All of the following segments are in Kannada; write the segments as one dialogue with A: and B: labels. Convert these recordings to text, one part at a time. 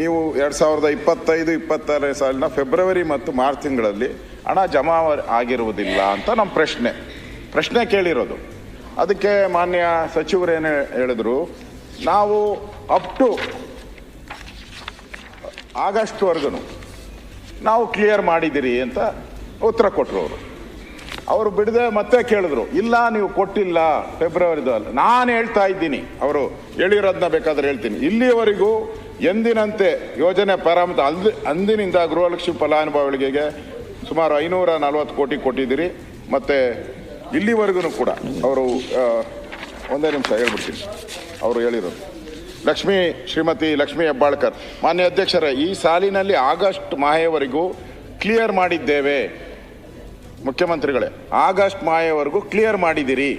A: ನೀವು ಎರಡು ಸಾವಿರದ ಇಪ್ಪತ್ತೈದು, ಇಪ್ಪತ್ತಾರನೇ ಸಾಲಿನ ಫೆಬ್ರವರಿ ಮತ್ತು ಮಾರ್ಚ್ ತಿಂಗಳಲ್ಲಿ ಹಣ ಜಮಾ ಆಗಿರುವುದಿಲ್ಲ ಅಂತ ನಮ್ಮ ಪ್ರಶ್ನೆ. ಪ್ರಶ್ನೆ ಕೇಳಿರೋದು. ಅದಕ್ಕೆ ಮಾನ್ಯ ಸಚಿವರೇನು ಹೇಳಿದ್ರು, ನಾವು ಅಪ್ ಟು ಆಗಸ್ಟ್ವರೆಗೂ ನಾವು ಕ್ಲಿಯರ್ ಮಾಡಿದ್ದೀರಿ ಅಂತ ಉತ್ತರ ಕೊಟ್ಟರು ಅವರು. ಅವರು ಬಿಡದೆ ಮತ್ತೆ ಕೇಳಿದ್ರು, ಇಲ್ಲ ನೀವು ಕೊಟ್ಟಿಲ್ಲ ಫೆಬ್ರವರಿದಲ್ಲಿ ನಾನು ಹೇಳ್ತಾ ಇದ್ದೀನಿ, ಅವರು ಹೇಳಿರೋದನ್ನ ಬೇಕಾದ್ರೆ ಹೇಳ್ತೀನಿ. ಇಲ್ಲಿಯವರೆಗೂ ಎಂದಿನಂತೆ ಯೋಜನೆ ಪ್ರಾರಂಭದ ಅಂದ್, ಅಂದಿನಿಂದ ಗೃಹಲಕ್ಷ್ಮಿ ಫಲಾನುಭವಿಗಳಿಗೆ ಸುಮಾರು ಐನೂರ ನಲವತ್ತು ಕೋಟಿ ಕೊಟ್ಟಿದ್ದೀರಿ. ಮತ್ತು ಇಲ್ಲಿವರೆಗೂ ಕೂಡ ಅವರು ಒಂದೇ ನಿಮಿಷ ಹೇಳ್ಬಿಡ್ತೀನಿ. ಅವರು ಹೇಳಿರೋದು. ಲಕ್ಷ್ಮೀ ಶ್ರೀಮತಿ ಲಕ್ಷ್ಮೀ ಹೆಬ್ಬಾಳ್ಕರ್, ಮಾನ್ಯ ಅಧ್ಯಕ್ಷರೇ, ಈ ಸಾಲಿನಲ್ಲಿ ಆಗಸ್ಟ್ ಮಾಹೆಯವರೆಗೂ ಕ್ಲಿಯರ್ ಮಾಡಿದ್ದೇವೆ. ಮುಖ್ಯಮಂತ್ರಿಗಳೇ, ಆಗಸ್ಟ್ ಮಾಹೆಯವರೆಗೂ ಕ್ಲಿಯರ್ ಮಾಡಿದ್ದೀರಿ.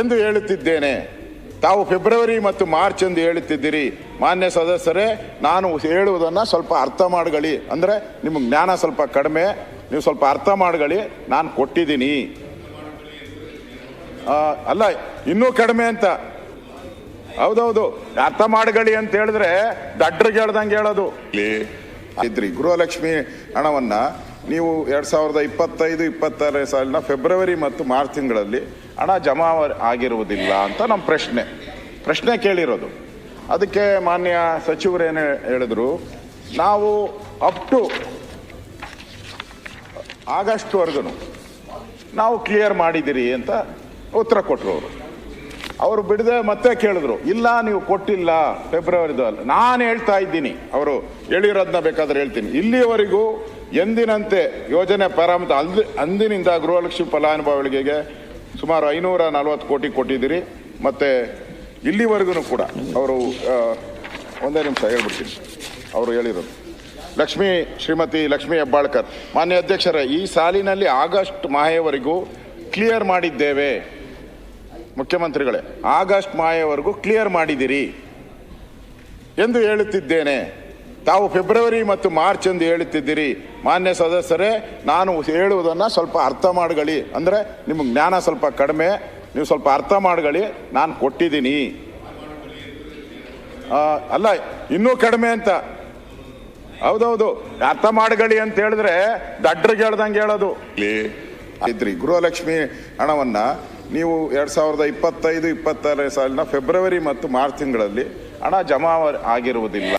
A: ಎಂದು ಹೇಳುತ್ತಿದ್ದೇನೆ. ತಾವು ಫೆಬ್ರವರಿ ಮತ್ತು ಮಾರ್ಚ್ ಎಂದು ಹೇಳುತ್ತಿದ್ದೀರಿ. ಮಾನ್ಯ ಸದಸ್ಯರೇ, ನಾನು ಹೇಳುವುದನ್ನು ಸ್ವಲ್ಪ ಅರ್ಥ ಮಾಡ್ಕೊಳ್ಳಿ. ಅಂದರೆ ನಿಮ್ಮ ಜ್ಞಾನ ಸ್ವಲ್ಪ ಕಡಿಮೆ, ನೀವು ಸ್ವಲ್ಪ ಅರ್ಥ ಮಾಡ್ಕೊಳ್ಳಿ, ನಾನು ಕೊಟ್ಟಿದ್ದೀನಿ. ಅಲ್ಲ, ಇನ್ನೂ ಕಡಿಮೆ ಅಂತ. ಹೌದೌದು, ಅರ್ಥ ಮಾಡ್ಕೊಳ್ಳಿ ಅಂತ ಹೇಳಿದ್ರೆ ದಡ್ರಿಗೆ ಹೇಳ್ದಂಗೆ ಹೇಳೋದು. ಇದ್ರಿ ಗೃಹಲಕ್ಷ್ಮಿ ಹಣವನ್ನ ನೀವು ಎರಡು ಸಾವಿರದ ಇಪ್ಪತ್ತೈದು, ಇಪ್ಪತ್ತಾರನೇ ಸಾಲಿನ ಫೆಬ್ರವರಿ ಮತ್ತು ಮಾರ್ಚ್ ತಿಂಗಳಲ್ಲಿ ಹಣ ಜಮಾ ಆಗಿರುವುದಿಲ್ಲ ಅಂತ ನಮ್ಮ ಪ್ರಶ್ನೆ. ಪ್ರಶ್ನೆ ಕೇಳಿರೋದು. ಅದಕ್ಕೆ ಮಾನ್ಯ ಸಚಿವರೇನು ಹೇಳಿದ್ರು? ನಾವು ಅಪ್ ಟು ಆಗಸ್ಟ್ವರೆಗೂ ನಾವು ಕ್ಲಿಯರ್ ಮಾಡಿದ್ದೀರಿ ಅಂತ ಉತ್ತರ ಕೊಟ್ಟರು ಅವರು. ಅವರು ಬಿಡದೆ ಮತ್ತೆ ಕೇಳಿದ್ರು, ಇಲ್ಲ, ನೀವು ಕೊಟ್ಟಿಲ್ಲ ಫೆಬ್ರವರಿದು ಅಲ್ಲ ನಾನು ಹೇಳ್ತಾ ಇದ್ದೀನಿ. ಅವರು ಹೇಳಿರೋದನ್ನ ಬೇಕಾದ್ರೆ ಹೇಳ್ತೀನಿ. ಇಲ್ಲಿಯವರೆಗೂ ಎಂದಿನಂತೆ ಯೋಜನೆ ಪ್ರಾರಂಭ ಅಂದ, ಅಂದಿನಿಂದ ಗೃಹಲಕ್ಷ್ಮಿ ಫಲಾನುಭವಿಗಳಿಗೆ ಸುಮಾರು ಐನೂರ ನಲವತ್ತು ಕೋಟಿ ಕೊಟ್ಟಿದ್ದೀರಿ. ಮತ್ತು ಇಲ್ಲಿವರೆಗೂ ಕೂಡ ಅವರು ಒಂದೇ ನಿಮಿಷ ಹೇಳ್ಬಿಡ್ತೀನಿ. ಅವರು ಹೇಳಿರೋದು. ಲಕ್ಷ್ಮೀ ಶ್ರೀಮತಿ ಲಕ್ಷ್ಮೀ ಹೆಬ್ಬಾಳ್ಕರ್, ಮಾನ್ಯ ಅಧ್ಯಕ್ಷರೇ, ಈ ಸಾಲಿನಲ್ಲಿ ಆಗಸ್ಟ್ ಮಾಹೆಯವರೆಗೂ ಕ್ಲಿಯರ್ ಮಾಡಿದ್ದೇವೆ. ಮುಖ್ಯಮಂತ್ರಿಗಳೇ, ಆಗಸ್ಟ್ ಮಾಹೆಯವರೆಗೂ ಕ್ಲಿಯರ್ ಮಾಡಿದ್ದೀರಿ ಎಂದು ಹೇಳುತ್ತಿದ್ದೇನೆ. ತಾವು ಫೆಬ್ರವರಿ ಮತ್ತು ಮಾರ್ಚ್ ಎಂದು ಹೇಳುತ್ತಿದ್ದೀರಿ. ಮಾನ್ಯ ಸದಸ್ಯರೇ, ನಾನು ಹೇಳುವುದನ್ನು ಸ್ವಲ್ಪ ಅರ್ಥ ಮಾಡ್ಕೊಳ್ಳಿ. ಅಂದರೆ ನಿಮಗೆ ಜ್ಞಾನ ಸ್ವಲ್ಪ ಕಡಿಮೆ, ನೀವು ಸ್ವಲ್ಪ ಅರ್ಥ ಮಾಡ್ಕೊಳ್ಳಿ. ನಾನು ಕೊಟ್ಟಿದ್ದೀನಿ. ಅಲ್ಲ, ಇನ್ನೂ ಕಡಿಮೆ ಅಂತ. ಹೌದೌದು, ಅರ್ಥ ಮಾಡ್ಕೊಳ್ಳಿ ಅಂತ ಹೇಳಿದ್ರೆ ದಡ್ರಿಗೆ ಹೇಳ್ದಂಗೆ ಹೇಳೋದು. ಇದ್ರಿ, ಗೃಹಲಕ್ಷ್ಮಿ ಹಣವನ್ನು ನೀವು ಎರಡು ಸಾವಿರದ ಇಪ್ಪತ್ತೈದು ಇಪ್ಪತ್ತಾರನೇ ಸಾಲಿನ ಫೆಬ್ರವರಿ ಮತ್ತು ಮಾರ್ಚ್ ತಿಂಗಳಲ್ಲಿ ಹಣ ಜಮಾ ಆಗಿರುವುದಿಲ್ಲ.